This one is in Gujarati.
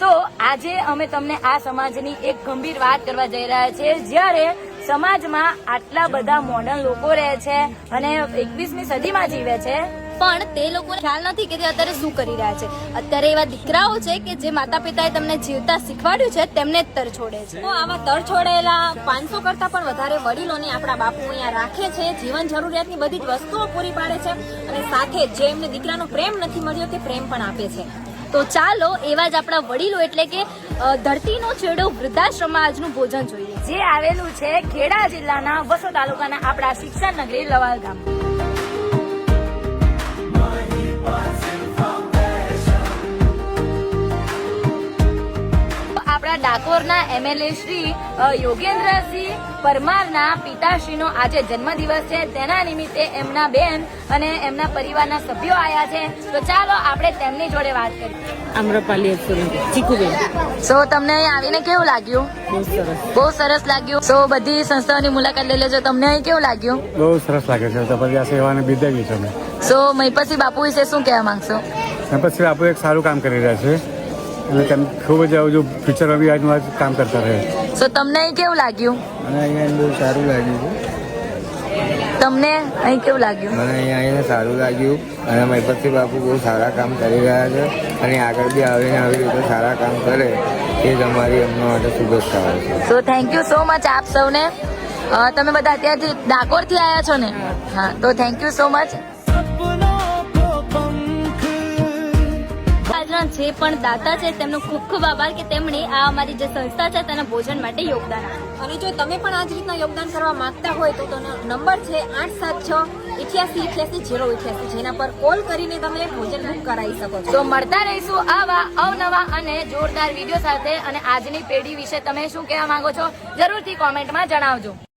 તો. આજે અમે તમને આ સમાજની એક ગંભીર વાત કરવા જઈ રહ્યા છીએ. જ્યારે સમાજમાં આટલા બધા મોડર્ન લોકો રહે છે અને એકવીસમી સદીમાં જીવે છે, પણ તે લોકોને ખ્યાલ નથી કે તે અત્યારે શું કરી રહ્યા છે. અત્યારે એવા દીકરાઓ છે કે જે માતા પિતાએ તમને જીવતા શીખવાડ્યું છે, તેમને તર છોડે છે. તો આવા તર છોડેલા પાંચસો કરતા પણ વધારે વડીલોને આપણા બાપુ અહીંયા રાખે છે. જીવન જરૂરિયાતની બધી જ વસ્તુઓ પૂરી પાડે છે અને સાથે જે એમને દીકરાનો પ્રેમ નથી મળ્યો તે પ્રેમ પણ આપે છે. તો ચાલો એવા જ આપણા વડીલો એટલે કે ધરતીનો છેડો વૃદ્ધાશ્રમમાં આજનું ભોજન જોઈએ. જે આવેલું છે ખેડા જિલ્લાના વસો તાલુકાના આપણા શિક્ષણ નગરી લવાલ ગામ. આપણા ડાકોરના એમએલએ શ્રી યોગેન્દ્રસિંહ પરમારના પિતાશ્રીનો આજે જન્મદિવસ છે. તેના નિમિત્તે એમના બેન અને એમના પરિવારના સભ્યો આવ્યા છે. તો ચાલો આપણે તેમની જોડે વાત કરીએ. આમ્રપાલી ચીકુબેન. સો તમને અહીં આવીને કેવું લાગ્યું? બહુ સરસ. બહુ સરસ લાગ્યું. સો બધી સંસ્થાઓની મુલાકાત લઈ લેજો. તમને અહીં કેવું લાગ્યું? બહુ સરસ લાગે છે. તો પછી આ સેવાને બિરદાવી છે સો મહિપતસિંહ બાપુ વિશે શું કહેવા માંગશો? અને પછી એક સારું કામ કરી રહ્યા છે. એટલે તેમ ખૂબ જ આવું જો ફ્યુચરમાં બી આજનું આજ કામ કરતા રહે સો તમને અહીં કેવું લાગ્યું? મને અહીંયા બહુ સારું લાગ્યું છે. તમને અહીં કેવું લાગ્યું? મને અહીંયા આવીને સારું લાગ્યું અને મહિપતસિંહ બાપુ બહુ સારા કામ કરી રહ્યા છે અને આગળ બી આવીને આવી રીતે સારા કામ કરે એ તમારી અમારી એમના માટે શુભેચ્છાઓ છે. So thank you so much આપ સૌને. તમે બધા અત્યારથી ડાકોરથી આવ્યા છો ને? હા તો થેન્ક યુ સો મચ જે પણ દાતા છે તેમનો ખૂબ ખૂબ આભાર કે તેમણે આ અમારી જે સંસ્થા છે તેના ભોજન માટે યોગદાન આપ્યું. અને જો તમે પણ આ જ રીતના યોગદાન કરવા માંગતા હોય તો તેનો નંબર છે આઠ સાત છ ઇઠ્યાસી ઇઠ્યાસી જીરો ઇઠ્યાસી જેના પર કોલ કરીને તમે ભોજન બુક કરાવી શકો છો. તો મળતા રહીશું આવા અવનવા અને જોરદાર વીડિયો સાથે અને આજની પેઢી વિશે તમે શું કહેવા માંગો છો જરૂરથી કોમેન્ટમાં જણાવજો.